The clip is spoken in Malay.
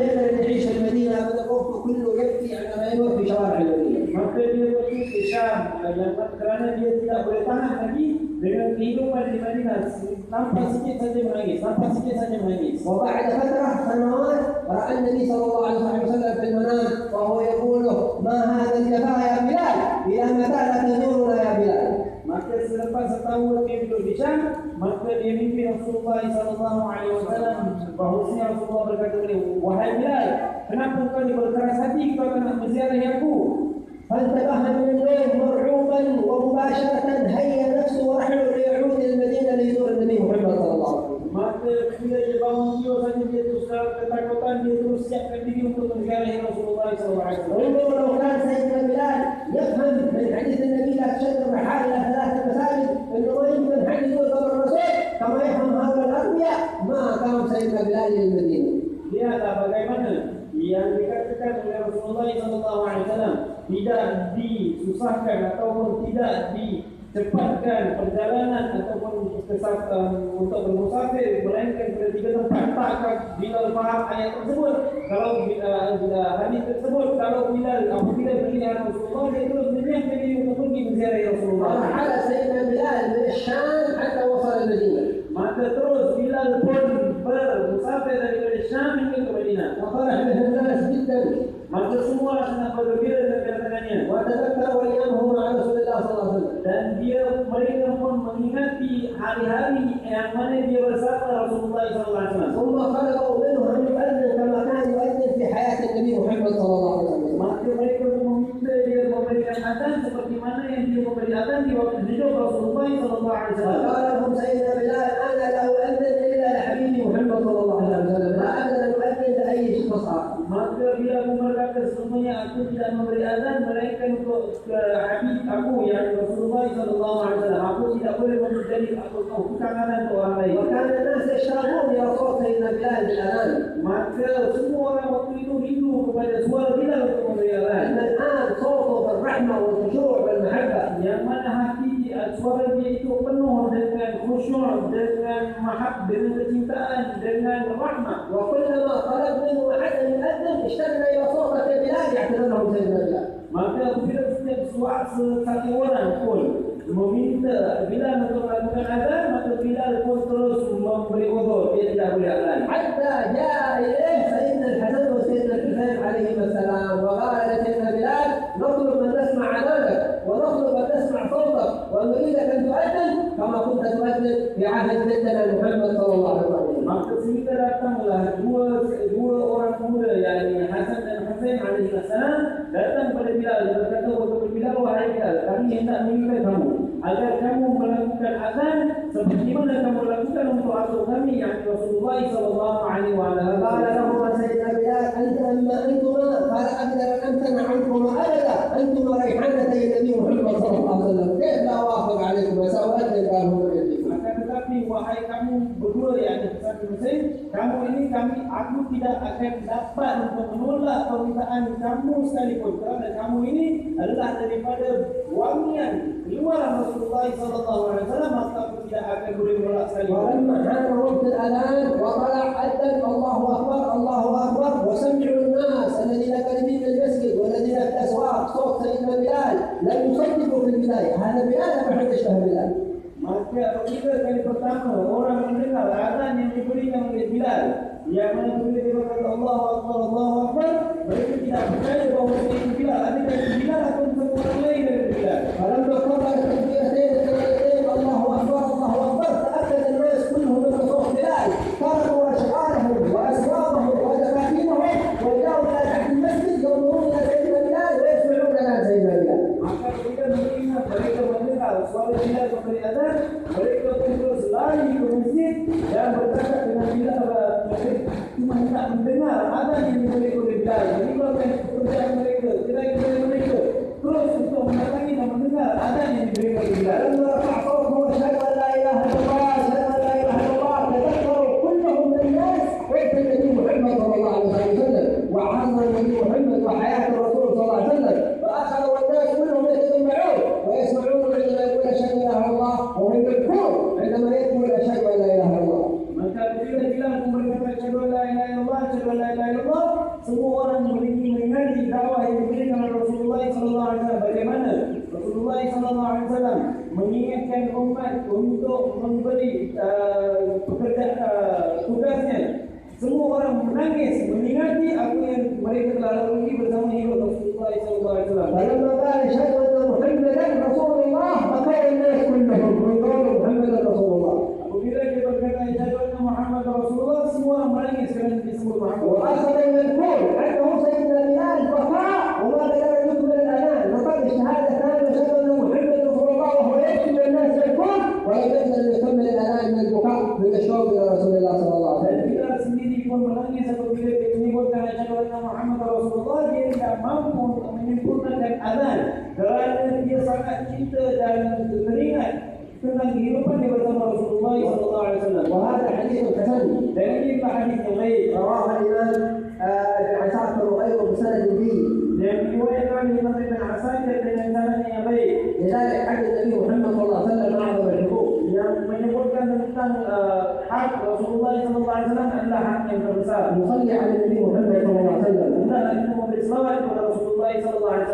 يعيش في المدينة ابدا وقته كله يبكي على ما يمر في شوارع المدينة. وبعد فتره سنوات راى النبي صلى الله عليه وسلم في المنام وهو يقول ما هذا الجفاء يا بلال إلى متى لا تزورنا يا بلال Maka selepas setahun dia duduk di Syam, maka dia mimpi Rasulullah sallallahu alaihi wasallam bahawasanya Rasulullah berkata kepada dia, wahai Bilal, kenapa kau ni berkeras hati kau tak nak berziarahi aku? فانتبه من الليل مرعوبا ومباشره هيا نفسه ورحله ليعود الى المدينه ليزور النبي محمد صلى الله عليه وسلم Maka bila dia bangun tidur saja dia terus dalam ketakutan dia terus siapkan diri untuk menziarahi Rasulullah sallallahu alaihi wasallam. وانظر لو كان سيدنا بلال يفهم من حديث النبي لا تشد belajar yang. Lihatlah bagaimana yang dikatakan oleh Rasulullah SAW tidak disusahkan ataupun tidak dicepatkan perjalanan ataupun kesatuan untuk bermusafir melainkan pada tiga tempat takkan bila faham ayat tersebut kalau bila bila hadis tersebut kalau bila apabila berkenaan Rasulullah itu sebenarnya diri untuk pergi menziarahi Rasulullah. dia mereka pun mengingati hari-hari yang mana dia bersama Rasulullah SAW. Allah Taala sesungguhnya aku tidak memberi azan melainkan untuk ke hadis aku yang Rasulullah sallallahu alaihi wasallam. Aku tidak boleh memberi aku tahu kanganan ke orang lain. Maka ada sesyarah ya Allah taala bilal azan. Maka semua orang waktu itu rindu kepada suara bilal untuk memberi azan. Dan an sawtu rahmah wa khushu' wal mahabbah. Yang mana hati suara dia itu penuh dengan khusyuk dengan mahabbah dengan kecintaan dengan rahmah. Wa kullama talabna ahadan azan ishtaqna ila sawtati يا بلال يعتذر له سيدنا بلال Maka bila setiap suara satu orang pun meminta Bilal untuk melakukan azan, maka Bilal pun terus memberi uzur, dia tidak boleh azan. حتى جاء اليه سيدنا الحسن وسيدنا الحسين عليهما السلام وقال لسيدنا بلال نطلب ان نسمع اذانك ونطلب ان نسمع صوتك ونريدك ان تؤذن كما كنت تؤذن في عهد سيدنا محمد صلى الله عليه وسلم Maka sehingga datanglah dua dua Kemudian Nabi datang kepada Bilal. Dan berkata kepada Bilal wahai Bilal kami hendak menyuruh kamu agar kamu melakukan azan seperti mana kamu lakukan untuk atuk kami yang Rasulullah sallallahu alaihi wa ala alihi wasallam berkata kepada Bilal antuma fala abdara anta ma'antuma alaka antum wa rihanata yadi Muhammad sallallahu alaihi wasallam? Kaifa wa'afaq alaikum wa sawat lakum maka tetapi wahai kamu berdua ya Nabi Hussein Kamu ini kami, aku tidak akan dapat untuk menolak permintaan kamu sekalipun. Kerana kamu ini adalah daripada wangian Keluar Rasulullah Sallallahu SAW Maka aku tidak akan boleh menolak sekalipun Walaupun Rukun Al-An Wa Allah Adhan Allahu Akbar Allahu Akbar Wa Sam'i'un Nas Al-Nila Kalimin Al-Masjid Wa Al-Nila Taswaq Sok Salimah Bilal Lalu Sadiqu Bilal. Hala Bilal Apa Hattah Bilal. Maka apabila kali pertama orang mendengar azan yang mana bila dia berkata Allah Akbar, Allah Akbar mereka tidak percaya bahawa ini bila adakah bila akan berkata lain daripada bila suara Bilal memberi azan, mereka pun terus lari ke masjid dan bercakap dengan Bilal mereka cuma hendak mendengar azan yang diberi oleh Bilal. Meninggalkan pekerjaan mereka, mengingatkan umat untuk memberi uh, pekerja uh, tugasnya. Semua orang menangis mengingati apa yang mereka telah lalui bersama hidup Rasulullah sallallahu alaihi wasallam mengulangi satu bilik yang menyebutkan ajaran oleh Muhammad Rasulullah dia tidak mampu untuk menyempurnakan azan kerana dia sangat cinta dan teringat tentang kehidupan dia bersama Rasulullah sallallahu alaihi wasallam. Wa hadha hadithu kasan. Dan ini hadis yang lain. Rawah Imam Asad bin Ubay bin Sanad bi. Dan riwayat Imam Ibn Asad dengan sanad yang baik. Jadi hadis Nabi Muhammad sallallahu alaihi wasallam yang menyebutkan tentang uh, رسول الله صلى الله عليه وسلم أن حق في الرساله نصلي على النبي محمد صلى الله عليه وسلم. لا انه بالصلاه على رسول الله صلى الله عليه وسلم.